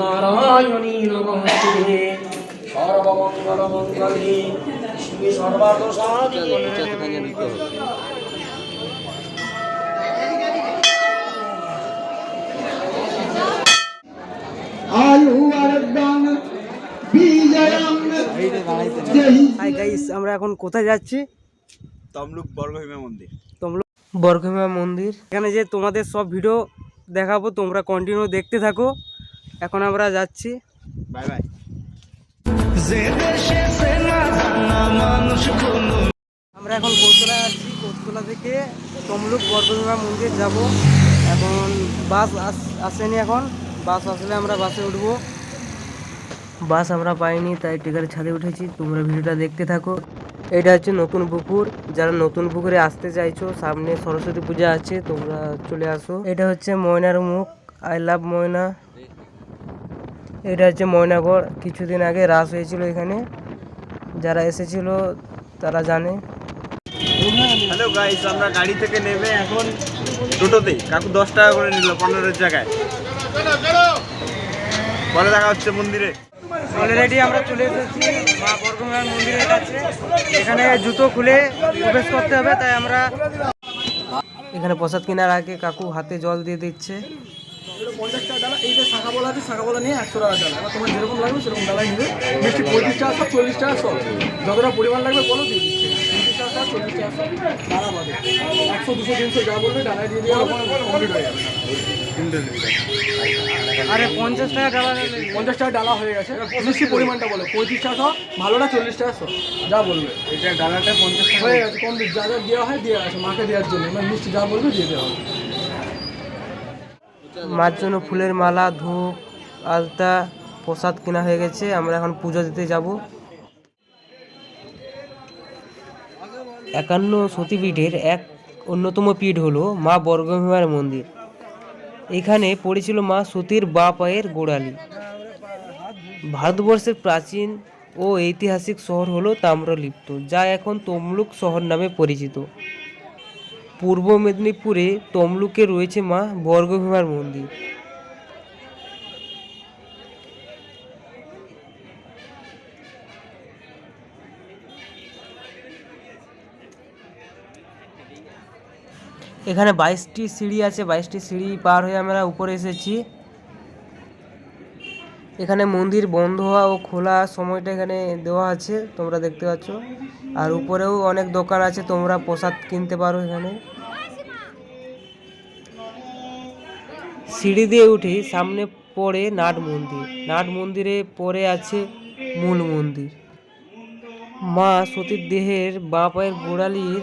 নারায়ণী নমস্তে। সর্বমঙ্গল শ্রী গাইস আমরা এখন কোথায় যাচ্ছি? তমলুক বর্গভীমা মন্দির। তমলুক বর্গভীমা মন্দির। এখানে যে তোমাদের সব ভিডিও দেখাবো তোমরা কন্টিনিউ দেখতে থাকো। এখন আমরা যাচ্ছি। Bye bye. আমরা এখন কোতলা আছি কোতলা থেকে তমলুক বর্গভীমা মন্দির যাব। এখন বাস আস- আসেনি এখন। বাস আসলে আমরা বাসে উঠবো। বাস আমরা পাইনি তাই টিকার ছাদে উঠেছি। তোমরা ভিডিওটা দেখতে থাকো। এটা হচ্ছে নতুন পুকুর। যারা নতুন পুকুরে আসতে চাইছো সামনে সরস্বতী পূজা আছে তোমরা চলে আসো। এটা হচ্ছে ময়নার মুখ। I love Moyna. এটা হচ্ছে ময়নাগড়। কিছুদিন আগে রাস হয়েছিল এখানে। যারা এসেছিল তারা জানে। হ্যালো গাইস আমরা গাড়ি থেকে নেমে এখন টোটোতে কাকু দশ টাকা করে নিল পনেরোর জায়গায়। পরে দেখা হচ্ছে মন্দিরে। অলরেডি আমরা চলে এসেছি মা বর্গমার মন্দিরের কাছে এখানে জুতো খুলে প্রবেশ করতে হবে তাই আমরা এখানে প্রসাদ কেনার আগে কাকু হাতে জল দিয়ে দিচ্ছে। পঞ্চাশ টাকা ডালা এই যে শাখা বলা আছে শাখা বলা নিয়ে একশো টাকা ডালা। এবার তোমার যেরকম লাগবে সেরকম ডালাই নিবে। মিষ্টি পঁয়ত্রিশ টাকা সব চল্লিশ টাকা সব। যতটা পরিমাণ লাগবে বলো দিয়ে দিচ্ছে। পঁয়ত্রিশ টাকা চল্লিশ টাকা সব। ডালা বাদে। একশো দুশো তিনশো যা বলবে ডালাই দিয়ে কমপ্লিট হয়ে যাবে। আরে পঞ্চাশ টাকা ডালা পঞ্চাশ টাকা ডালা হয়ে গেছে। মিষ্টি পরিমাণটা বলো পঁয়ত্রিশ টাকা সব। ভালোটা চল্লিশ টাকা সব। যা বলবে। এটা ডালাটা পঞ্চাশ হয়ে গেছে কম যা যা দেওয়া হয় দেওয়া আছে মাকে দেওয়ার জন্য। এবার মিষ্টি যা বলবে দিয়ে দেওয়া হবে। মার জন্য ফুলের মালা, ধূপ, আলতা, প্রসাদ কেনা হয়ে গেছে। আমরা এখন পুজো দিতে যাব। একান্ন সতীপীঠের এক অন্যতম পীঠ হলো মা বর্গভীমার মন্দির। এখানে পড়েছিল মা সতীর বা পায়ের গোড়ালি। ভারতবর্ষের প্রাচীন ও ঐতিহাসিক শহর হলো তাম্রলিপ্ত, যা এখন তমলুক শহর নামে পরিচিত। পূর্ব মেদিনীপুরে তমলুকে রয়েছে মা বর্গভীমার মন্দির। এখানে বাইশটি সিঁড়ি আছে, বাইশটি সিঁড়ি পার হয়ে আমরা উপরে এসেছি। এখানে মন্দির বন্ধ হওয়া ও খোলা সময়টা এখানে দেওয়া আছে, তোমরা দেখতে পাচ্ছ। আর উপরেও অনেক দোকান আছে, তোমরা প্রসাদ কিনতে পারো এখানে। সিঁড়ি দিয়ে উঠে, সামনে পড়ে নাট মন্দির। নাট মন্দিরে পড়ে আছে মূল মন্দির। মা সতীর দেহের বাঁ পায়ের গোড়ালির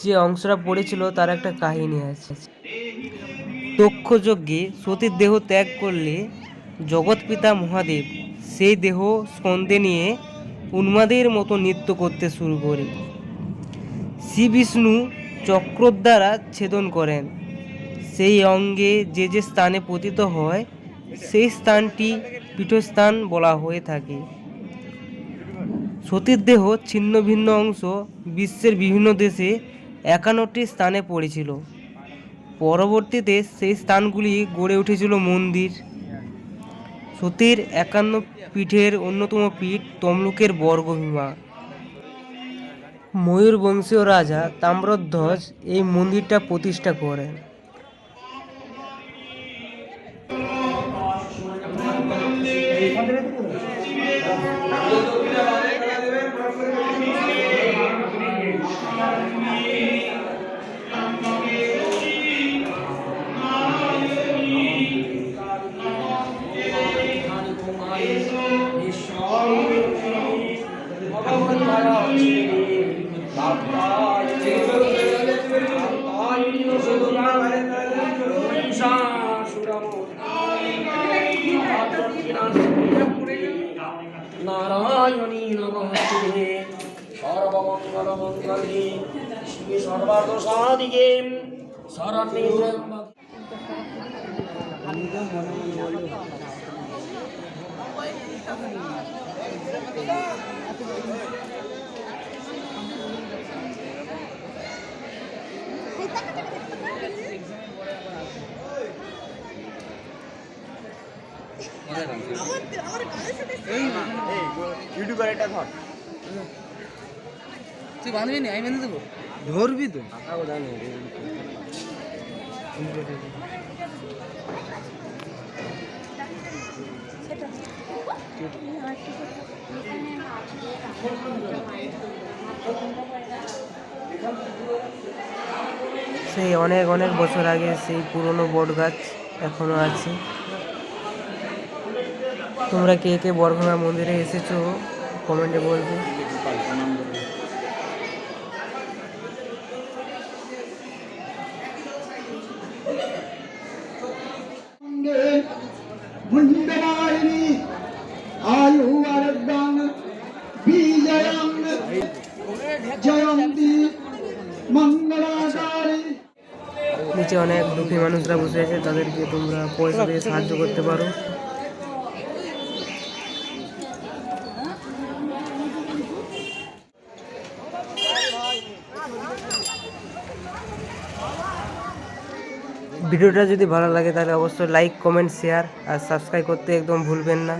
যে অংশটা পড়েছিল, তার একটা কাহিনী আছে। দক্ষ যজ্ঞে সতীর দেহ ত্যাগ করলে জগৎপিতা মহাদেব সেই দেহ স্কন্দে নিয়ে উন্মাদের মতো নৃত্য করতে শুরু করে। শ্রী বিষ্ণু চক্র দ্বারা ছেদন করেন। সেই অঙ্গে যে যে স্থানে পতিত হয়, সেই স্থানটি পীঠস্থান বলা হয়ে থাকে। সতীর দেহ ছিন্ন ভিন্ন অংশ বিশ্বের বিভিন্ন দেশে একান্নটি স্থানে পড়েছিল। পরবর্তীতে সেই স্থানগুলি গড়ে উঠেছিল মন্দির। সতীর একান্ন পীঠের অন্যতম পীঠ তমলুকের বর্গভীমা। ময়ূরবংশীয় রাজা তাম্রধ্বজ এই মন্দিরটা প্রতিষ্ঠা করেন। নারায়ণী নমস্তে সর্বমঙ্গল মঙ্গলে শিবে সর্বার্থ সাধিকে শরণ্যে ত্র্যম্বকে ইউটিউবার এটা ধর তুই বাঁধবি না আমি বেঁধে দেবো। ধরবি তো। সেই অনেক অনেক বছর আগে সেই পুরনো বট গাছ এখনও আছে। তোমরা কে কে বরভাঙা মন্দিরে এসেছ কমেন্টে বলবে। জয়ং নিচে অনেক দুঃখী মানুষরা বসে আছে, তাদেরকে তোমরা পয়সা দিয়ে সাহায্য করতে পারো। ভিডিওটা যদি ভালো লাগে তাহলে অবশ্যই লাইক কমেন্ট শেয়ার আর সাবস্ক্রাইব করতে একদম ভুলবেন না।